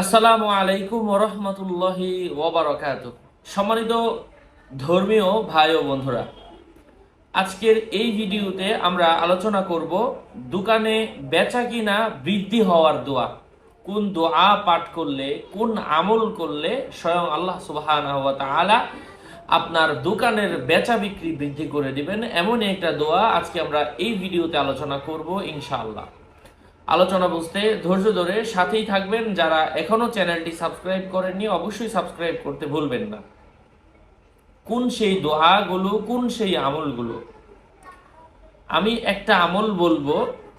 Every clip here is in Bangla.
আসসালামু আলাইকুম ওরহমতুল্লাহি ওবরাকাত সম্মানিত ধর্মীয় ভাই ও বন্ধুরা, আজকের এই ভিডিওতে আমরা আলোচনা করব দোকানে বেচা কিনা বৃদ্ধি হওয়ার দোয়া। কোন দোয়া পাঠ করলে, কোন আমল করলে স্বয়ং আল্লাহ সুবহানাহু ওয়া তাআলা আপনার দোকানের বেচা বিক্রি বৃদ্ধি করে দিবেন। এমনই একটা দোয়া আজকে আমরা এই ভিডিওতে আলোচনা করব ইনশাআল্লাহ। আলোচনা বুঝতে ধৈর্য ধরে সাথেই থাকবেন। যারা এখনও চ্যানেলটি সাবস্ক্রাইব করেননি, অবশ্যই সাবস্ক্রাইব করতে ভুলবেন না। কোন সেই দোয়াগুলো কোন সেই আমলগুলো? আমি একটা আমল বলব,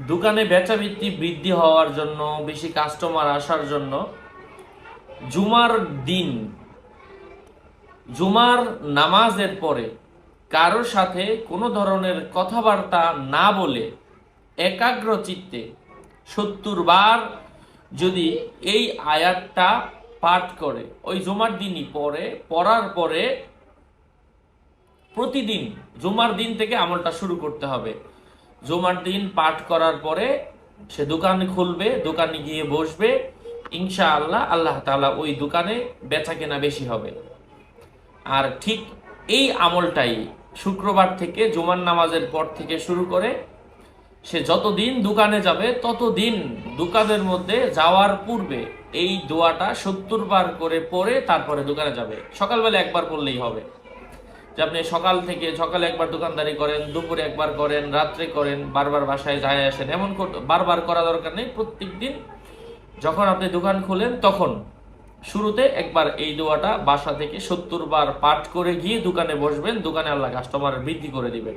দোকানে বেচাবৃত্তি বৃদ্ধি হওয়ার জন্য, বেশি কাস্টমার আসার জন্য। জুমার দিন, জুমার নামাজের পরে কারোর সাথে কোনো ধরনের কথাবার্তা না বলে একাগ্র চিত্তে সত্তর বার যদি এই আয়াতটা পাঠ করে, ওই জুমার দিনই পরে পড়ার পরে প্রতিদিন জুমার দিন থেকে আমলটা শুরু করতে হবে। জুমার দিন পাঠ করার পরে সে দোকান খুলবে, দোকানে গিয়ে বসবে ইনশা আল্লাহ আল্লাহ তাআলা ওই দোকানে বেচা কেনা বেশি হবে। আর ঠিক এই আমলটাই শুক্রবার থেকে জুমার নামাজের পর থেকে শুরু করে সে যতদিন দোকানে যাবে, ততদিন দোকানের মধ্যে যাওয়ার পূর্বে এই দোয়াটা সত্তর বার করে পরে তারপরে দোকানে যাবে। সকালবেলা একবার করলেই হবে। যে আপনি সকাল থেকে সকালে একবার দোকানদারি করেন, দুপুরে একবার করেন, রাত্রে করেন, বারবার বাসায় যায় আসেন, এমন বারবার করা দরকার নেই। প্রত্যেক দিন যখন আপনি দোকান খোলেন, তখন শুরুতে একবার এই দোয়াটা বাসা থেকে সত্তর বার পাঠ করে গিয়ে দোকানে বসবেন। দোকানে আল্লাহ কাস্টমার বৃদ্ধি করে দিবেন।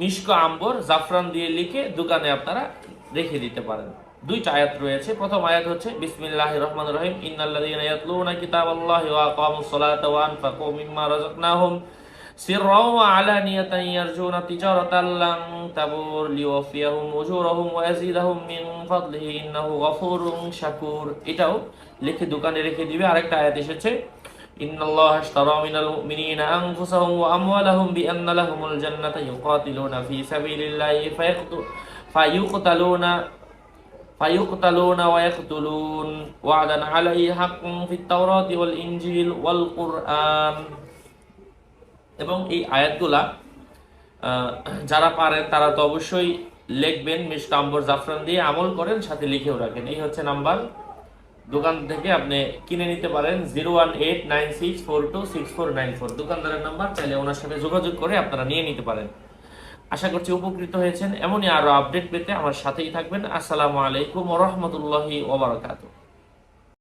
মিষ্ক আম্বর জাফরান দিয়ে লিখে দোকানে আপনারা রেখে দিতে পারেন। দুইটা আয়াত রয়েছে। প্রথম আয়াত হচ্ছে, বিসমিল্লাহ রহমান রহিম, ইন্নাল্লাযীনা ইয়াতলুনা কিতাবাল্লাহি ওয়া আকামুস সালাতা ওয়া আনফাকু মিম্মা রাযাকনাহুম আলানিয়াতান ইয়ারজুনা তিজারাতান লান তাবুর লিওয়াফিয়াহুম উজুরাহুম ওয়া ইয়াজিদাহুম মিন ফাদলিহি, ইন্নাহু গফুরুন শাকুর। এটাও লিখে দোকানে রেখে দিবে। আরেকটা আয়াত এসেছে إن الله اشترى من المؤمنين أنفسهم وأموالهم بأن لهم الجنة يقاتلون في سبيل الله فيقت- فيقتلون فيقتلون ويقتلون وعدا عليه حق في التوراة والإنجيل والقرآن এবং এই আয়াতগুলা আহ, যারা পারেন তারা তো অবশ্যই লিখবেন মিষ্টি আম্বর জাফরান দিয়ে আমল করেন সাথে লিখেও রাখেন এই হচ্ছে নাম্বার দোকান থেকে আপনি কিনে নিতে পারেন zero one eight nine six four two six four nine four. দোকানদারের নাম্বার, চাইলে ওনার সাথে যোগাযোগ করে আপনারা নিয়ে নিতে পারেন। আশা করছি উপকৃত হয়েছেন। এমনই আরও আপডেট পেতে আমার সাথেই থাকবেন। আসসালামু আলাইকুম রহমতুল্লাহি ওবরাকাতুহ